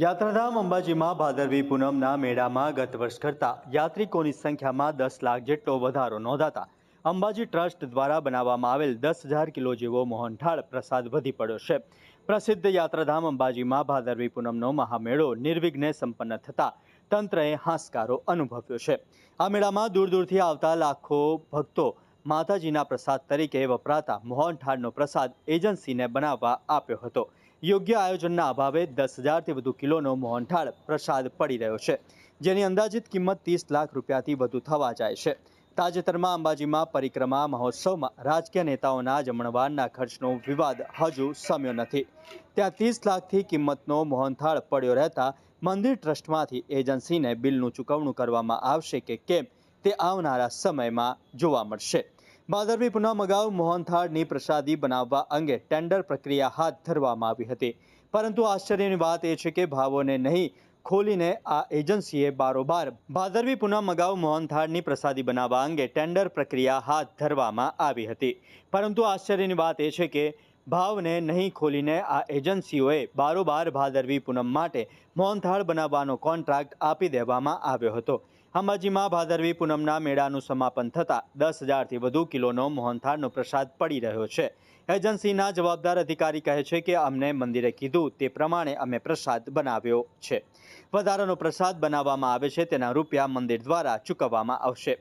યાત્રાધામ અંબાજીમાં ભાદરવી પૂનમના મેળામાં ગત વર્ષ કરતાં યાત્રિકોની સંખ્યામાં દસ લાખ જેટલો વધારો નોંધાતા અંબાજી ટ્રસ્ટ દ્વારા બનાવવામાં આવેલ દસ હજાર કિલો જેવો મોહનથાળ પ્રસાદ વધી પડ્યો છે. પ્રસિદ્ધ યાત્રાધામ અંબાજીમાં ભાદરવી પૂનમનો મહામેળો નિર્વિઘ્ને સંપન્ન થતાં તંત્રએ હાશકારો અનુભવ્યો છે. આ મેળામાં દૂર દૂરથી આવતા લાખો ભક્તો માતાજીના પ્રસાદ તરીકે વપરાતા મોહનથાળનો પ્રસાદ એજન્સીને બનાવવા આપ્યો હતો. યોગ્ય આયોજનના અભાવે દસ હજારથી વધુ કિલોનો મોહનથાળ પ્રસાદ પડી રહ્યો છે, જેની અંદાજિત કિંમત ત્રીસ લાખ રૂપિયાથી વધુ થવા જાય છે. તાજેતરમાં અંબાજીમાં પરિક્રમા મહોત્સવમાં રાજકીય નેતાઓના જમણવારના ખર્ચનો વિવાદ હજુ સમ્યો નથી. ત્યાં ત્રીસ લાખથી કિંમતનો મોહનથાળ પડ્યો રહેતા મંદિર ટ્રસ્ટમાંથી એજન્સીને બિલનું ચૂકવણું કરવામાં આવશે કે કેમ તે આવનારા સમયમાં જોવા મળશે. ભાદરવી પુનમ અગાઉ મોહનથાળની પ્રસાદી બનાવવા અંગે ટેન્ડર પ્રક્રિયા હાથ ધરવામાં આવી હતી. પરંતુ આશ્ચર્યની વાત એ છે કે ભાવોને નહીં, ખોલીને આ એજન્સીએ બારોબાર ભાદરવી પૂનમ અગાઉ મોહનથાળની પ્રસાદી બનાવવા અંગે ટેન્ડર પ્રક્રિયા હાથ ધરવામાં આવી હતી. પરંતુ આશ્ચર્યની વાત એ છે કે ભાવને નહીં ખોલીને આ એજન્સીઓએ બારોબાર ભાદરવી પૂનમ માટે મોહનથાળ બનાવવાનો કોન્ટ્રાક્ટ આપી દેવામાં આવ્યો હતો. અંબાજીમાં ભાદરવી પૂનમના મેળાનું સમાપન થતાં દસ હજારથી વધુ કિલોનો મોહનથાળનો પ્રસાદ પડી રહ્યો છે. એજન્સીના જવાબદાર અધિકારી કહે છે કે અમને મંદિરે કીધું તે પ્રમાણે અમે પ્રસાદ બનાવ્યો છે. વધારાનો પ્રસાદ બનાવવામાં આવે છે તેના રૂપિયા મંદિર દ્વારા ચૂકવવામાં આવશે.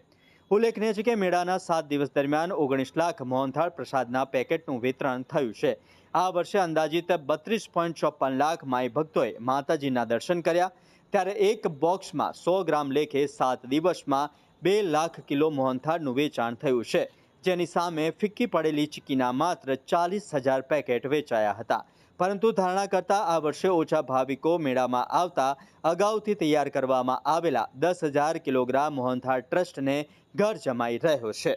ઉલ્લેખનીય છે કે મેળાના સાત દિવસ દરમિયાન ઓગણીસ લાખ મોહનથાળ પ્રસાદના પેકેટનું વિતરણ થયું છે. આ વર્ષે અંદાજિત બત્રીસ પોઈન્ટ ચોપન લાખ માઈ ભક્તોએ માતાજીના દર્શન કર્યા. ત્યારે એક બોક્સમાં સો ગ્રામ લેખે સાત દિવસમાં બે લાખ કિલો મોહનથાળનું વેચાણ થયું છે. જેની સામે ફિક્કી પડેલી ચીકીના માત્ર ચાલીસ હજાર પેકેટ વેચાયા હતા. પરંતુ ધારણા કરતાં આ વર્ષે ઓછા ભાવિકો મેળામાં આવતા અગાઉથી તૈયાર કરવામાં આવેલા દસ હજાર કિલોગ્રામ મોહનથાળ ટ્રસ્ટને ઘર જમાઈ રહ્યો છે.